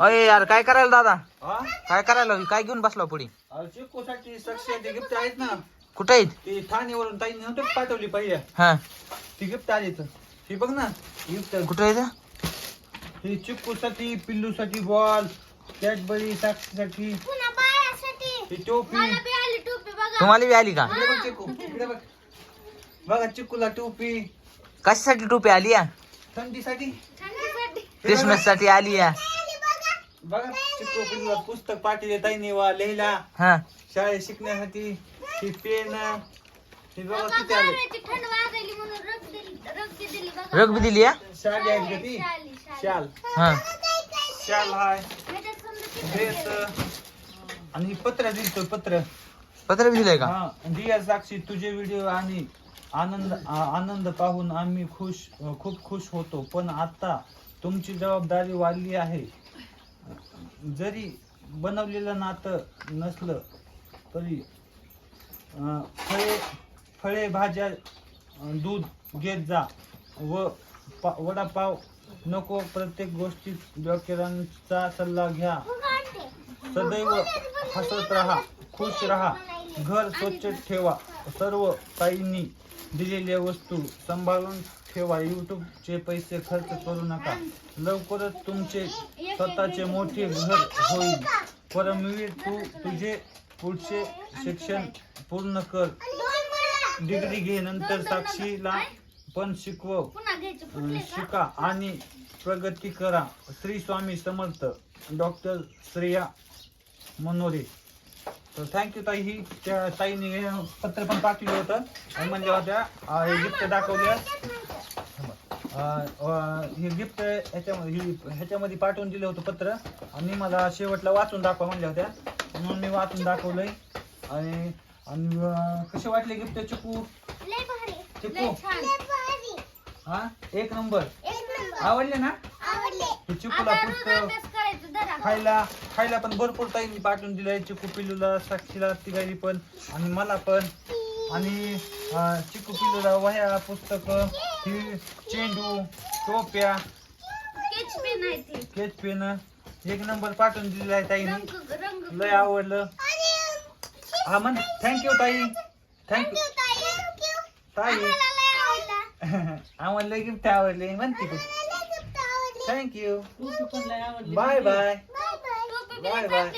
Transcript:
अय यार काय करायला दादा? काय करायला? काय घेऊन बसला पुढे? चिक्कूसाठी सक्सेस गिफ्ट आहेत ना. कुठे आहेत? ती ठाणेवरून ताई नव्हतं पाठवली पाहिजे हा. ती गिफ्ट आली तर. ही बघ ना गिफ्ट. कुठे आहेत ही चिक्कूसाठी पिल्लूसाठी बॉल कॅडबरी साक्षीसाठी. ही टोपी. तुम्हाला बी आली का? इकडे बघ चिक्कू इकडे बघ. बघा चिक्कूला टोपी. कशासाठी टोपी आली या? थंडीसाठी. क्रिसमस साठी आली या. बघा पिल्लूला पुस्तक पाठवले ताईने वा लिहिला. हा. शाळेत शिकण्यासाठी ही पेन हे बघा किती आले. रग बी दिली या शाल आहे का ती? शाल हा. शाल हाय. ड्रेस. आणि ही पत्र दिलतो पत्र. पत्र बी दिलंय का? हा. दिया साक्षी तुझे व्हिडिओ आणि आनंद आ- आनंद पाहून आम्ही खुश खूप खुश होतो. पण आता तुमची जबाबदारी वाढली आहे. जरी बनवलेलं नातं नसलं तरी फळे फळे भाज्या दूध घेत जा व पा- वडापाव नको प्रत्येक गोष्टीत डॉक्टरांचा सल्ला घ्या. सदैव हसत राहा खुश राहा. घर स्वच्छ ठेवा. सर्व ताईंनी दिलेल्या वस्तू सांभाळून ठेवा चे पैसे खर्च करू नका. लवकरच तुमचे स्वतःचे मोठे घर होईल. परमवीर तू तुझे पुढचे शिक्षण पूर्ण कर. डिग्री घे नंतर साक्षीला पण शिकव शिका आणि प्रगती करा. श्री स्वामी समर्थ डॉक्टर श्रेया मनोरे. तर थँक्यू ताई. ही त्या ताईने पत्र पण पाठवलं होतं. आणि म्हणल्या होत्या गिफ्ट दाखवल्या हे गिफ्ट ह्याच्यामध्ये ही ह्याच्यामध्ये पाठवून दिलं होतं पत्र. आणि मला शेवटला वाचून दाखवा म्हणल्या होत्या. म्हणून मी वाचून दाखवलंय. आणि आणि कसे वाटले गिफ्ट चिकू? चिकू? हा? एक नंबर. आवडले ना? हे चिकूला पुस्तक खायला खायला पण भरपूर टाइम पाठवून दिलाय. चिकू पिल्लूला साक्षीला तिघारी पण. आणि मला पण. आणि चिकू पिल्लूला वह्या पुस्तक ही चेंडू टोप्या स्केच पेन एक नंबर पाठवून दिलेला आहे ताईने. लय आवडलं. हा म्हण. थँक्यू ताई. थँक्यू ताई. आम्हाला गिफ्ट आवडले. म्हणते तू thank you bye bye bye bye